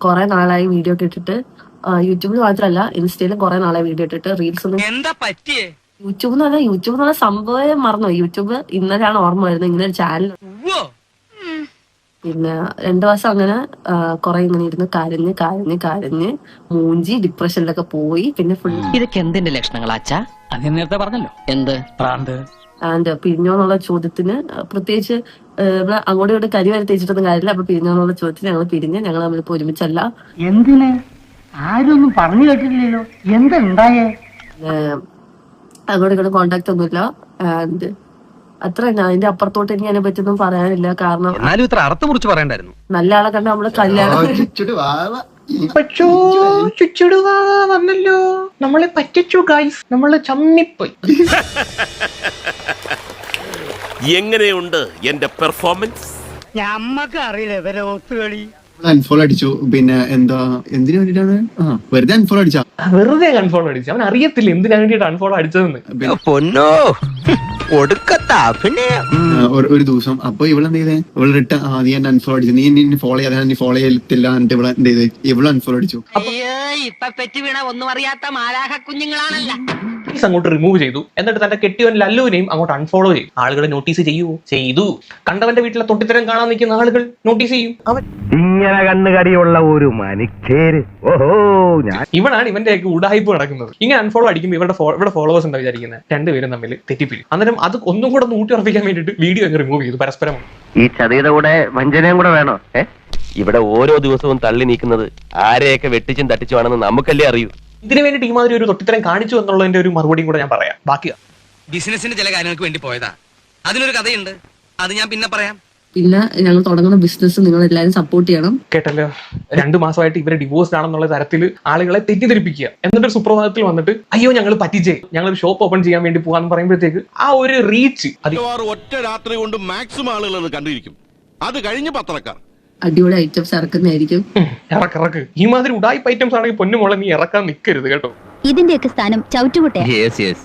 കുറെ നാളായി വീഡിയോ ഒക്കെ ഇട്ടിട്ട് യൂട്യൂബിൽ മാത്രമല്ല ഇൻസ്റ്റയിലും കുറെ നാളായി വീഡിയോ ഇട്ടിട്ട് റീൽസ് ഒന്നും എന്താ പറ്റിയേ? യൂട്യൂബ് എന്ന് പറഞ്ഞാൽ യൂട്യൂബ് എന്ന് പറഞ്ഞ സംഭവം മറന്നു യൂട്യൂബ് ഇന്നലെയാണ് ഓർമ്മ വരുന്നത് ഇങ്ങനെ ഒരു ചാനൽ പിന്നെ രണ്ടു മാസം അങ്ങനെ കുറെ ഇങ്ങനെ ഇരുന്ന് കരഞ്ഞ് കരഞ്ഞ് കരഞ്ഞ് മൂഞ്ചി ഡിപ്രഷനിലൊക്കെ പോയി പിന്നെ ഫുൾ ഇതൊക്കെ എന്തിന്റെ ലക്ഷണങ്ങളാച്ചാ അത് ഞാൻ നേരത്തെ പറഞ്ഞല്ലോ. എന്ത്? പ്രാന്ത്. ആൻഡ് പിരിഞ്ഞോ എന്നുള്ള ചോദ്യത്തിന് പ്രത്യേകിച്ച് ഇവിടെ അങ്ങോട്ടും ഇങ്ങോട്ടും കരി വരെ തേച്ചിട്ടൊന്നും കാര്യമില്ല. അപ്പൊ പിരിഞ്ഞോ എന്നുള്ള ചോദ്യത്തിന് ഞങ്ങൾ പിരിഞ്ഞ് ഞങ്ങൾ തമ്മിലിപ്പോ ഒരുമിച്ചല്ല. എന്തിന്? ആരൊന്നും പറഞ്ഞു കേട്ടില്ലല്ലോ എന്തുണ്ടായേ അങ്ങോട്ടും ഇങ്ങോട്ടും കോണ്ടാക്ട് ഒന്നുമില്ല. ആൻഡ് അത്ര തന്നെ. അതിന്റെ അപ്പുറത്തോട്ട് എനിക്ക് അതിനെ പറ്റിയൊന്നും പറയാനില്ല. കാരണം എന്നാലും ഇത്ര അർത്ഥം മുറിച്ച് പറയണ്ടായിരുന്നു. നല്ല ആളെ കണ്ട നമ്മൾ കല്യാണം പച്ചോ ചുച്ചുടുവാ വന്നല്ലോ. നമ്മളെ പറ്റിച്ചു ഗൈസ് നമ്മൾ ചമ്മിപ്പോയി. എങ്ങനെയുണ്ട് എന്റെ പെർഫോമൻസ് ഞമ്മക്ക് അറിയില്ല ഇവരെ ഒത്തുകളി അൺഫോളോ അടിച്ചു. പിന്നെ എന്താ എന്തിനു വേണ്ടിട്ടാണ് ആ വെറുതെ അൺഫോളോ അടിച്ചാ? വെറുതെ അടിച്ചു. അവൻ അറിയത്തില്ല എന്തിനാ വേണ്ടിട്ട് അൺഫോളോ അടിച്ചതെന്ന്. പൊന്നോ. ഒരു- ഒരു ദിവസം. അപ്പൊ ഇവളെന്ത് ചെയ്തേ? ഇവൾ റിട്ടേൺ ആദ്യം നീ എന്നെ അൺഫോളോ അടിച്ചു. നീ എന്നെ ഫോളോ ചെയ്യാതെ നീ ഫോളോ ചെയ്യത്തില്ല എന്നിട്ട് ഇവിടെ എന്ത് ചെയ്തേ? ഇവൾ അൺഫോളോ അടിച്ചു. അയ്യോ ഇപ്പൊ പെറ്റ് വീണ ഒന്നും അറിയാത്ത മാലാഹ കുഞ്ഞുങ്ങളാണല്ല പ്ലീസ് അങ്ങോട്ട് റിമൂവ് ചെയ്തു. എന്നിട്ട് തന്റെ കെട്ടിയവൻ ലല്ലുവിനെയും അങ്ങോട്ട് അൺഫോളോ ചെയ്തു. ആളുകളെ നോട്ടീസ് ചെയ്യുവോ ചെയ്തു. കണ്ടവന്റെ വീട്ടിലെ തൊട്ടിത്തരം കാണാൻ നിൽക്കുന്ന ആളുകൾ നോട്ടീസ് ചെയ്യും. അവൻ ഇങ്ങനെ കണ്ണുകടിയുള്ള ഒരു മനുഷ്യര്. ഓഹോ ഞാൻ ഇവനാണ് ഇവന്റെയൊക്കെ ഉടായ്പ നടക്കുന്നത്. ഇങ്ങനെ അൺഫോളോ അടിക്കുമ്പോൾ ഇവരുടെ ഇവിടെ ഫോളോവേഴ്സ് എന്താ വിചാരിക്കുന്നത് രണ്ടുപേരും തമ്മിൽ തെറ്റിപ്പിരി അന്നേരം അത് ഒന്നും കൂടെ ഒന്ന് ഊട്ടി ഉറപ്പിക്കാൻ വേണ്ടിയിട്ട് വീഡിയോ അങ്ങ് റിമൂവ് ചെയ്തു പരസ്പരം. ഈ ചതിയുടെ കൂടെ വഞ്ചനയും കൂടെ വേണോ? ഇവിടെ ഓരോ ദിവസവും തള്ളി നീക്കുന്നത് ആരെയൊക്കെ വെട്ടിച്ചും തട്ടിച്ചുമാണെന്ന് നമുക്കല്ലേ അറിയൂ? ഇതിനു വേണ്ടി ഈ മാതിരി ഒരു തൊട്ടിത്തരം കാണിച്ചു എന്നുള്ളതിന്റെ ഒരു മറുപടിയും കൂടെ ഞാൻ പറയാം. ബാക്കി ബിസിനസിന്റെ ചില കാര്യങ്ങൾക്ക് വേണ്ടി പോയതാ. അതിനൊരു കഥയുണ്ട്. അത് ഞാൻ പിന്നെ പറയാം. പിന്നെ ഞങ്ങൾ തുടങ്ങുന്ന ബിസിനസ് നിങ്ങൾ എല്ലാവരും സപ്പോർട്ട് ചെയ്യണം. കേട്ടല്ലോ? രണ്ടു മാസമായിട്ട് ഇവരെ ഡിവോഴ്സ് ആണെന്നുള്ള തരത്തിൽ ആളുകളെ തെറ്റിദ്ധരിപ്പിക്കുക. എന്നിട്ട് സുപ്രഭാതത്തിൽ വന്നിട്ട് അയ്യോ ഞങ്ങൾ പറ്റിച്ചേ. ഞങ്ങൾ ഒരു ഷോപ്പ് ഓപ്പൺ ചെയ്യാൻ വേണ്ടി പോകാന്ന് പറയുമ്പോഴത്തേക്ക് ആ ഒരു റീച്ച് ഒറ്റ രാത്രി കൊണ്ട് മാക്സിമം ആളുകൾ അത് കണ്ടിരിക്കും. അത് കഴിഞ്ഞ് പത്രക്കാർ. അടിപൊളി ഐറ്റംസ് ഇറക്കുന്നതായിരിക്കും. ഇറക്ക് ഇറക്ക്. ഈ മാതിരി ഉടായ്പ ഐറ്റംസ് ആണെങ്കിൽ പൊന്നുമോളെ നീ ഇറക്കാൻ നിൽക്കരുത് കേട്ടോ. ഇതിന്റെയൊക്കെ സ്ഥാനം ചവിറ്റുകുട്ടയാ യെസ് യെസ്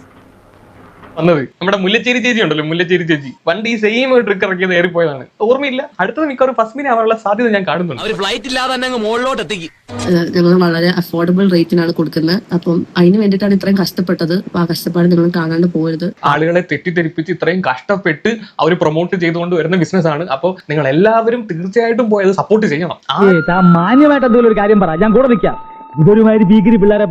വന്നത്. നമ്മുടെ മുല്ലച്ചേരി ചേച്ചി ഉണ്ടല്ലോ മുല്ലച്ചേരി ചേച്ചി. വണ്ടി സെയിം ട്രിക്ക് ഇറക്കി നേരി പോയതാണ്. ഓർമ്മയില്ല? അടുത്തത് മിക്കവാറും ഫസ്റ്റ് മിനി ആവാനുള്ള സാധ്യത ഞാൻ കാണുന്നുണ്ട്. അവർ ഫ്ലൈറ്റ് ഇല്ലാതെ തന്നെ അങ്ങ് മുകളിലോട്ട് എത്തിക്കും. ഞങ്ങൾ വളരെ അഫോർഡബിൾ റേറ്റിനാണ് കൊടുക്കുന്നത്. അപ്പം അതിന് വേണ്ടിയിട്ടാണ് ഇത്രയും കഷ്ടപ്പെട്ടത്. ആ കഷ്ടപ്പാട് നിങ്ങൾ കാണാണ്ട് പോയത് ആളുകളെ തെറ്റിദ്ധരിപ്പിച്ച് ഇത്രയും കഷ്ടപ്പെട്ട് അവർ പ്രൊമോട്ട് ചെയ്തുകൊണ്ട് വരുന്ന ബിസിനസ് ആണ്. അപ്പോൾ നിങ്ങൾ എല്ലാവരും തീർച്ചയായിട്ടും പോയത് സപ്പോർട്ട് ചെയ്യണം. മാന്യമായിട്ട് എന്തെങ്കിലും ഒരു കാര്യം പറ. ഞാൻ കൂടെ നിൽക്കാം ഇതൊരുമാതിരി ഭീകരി പിള്ളേരെ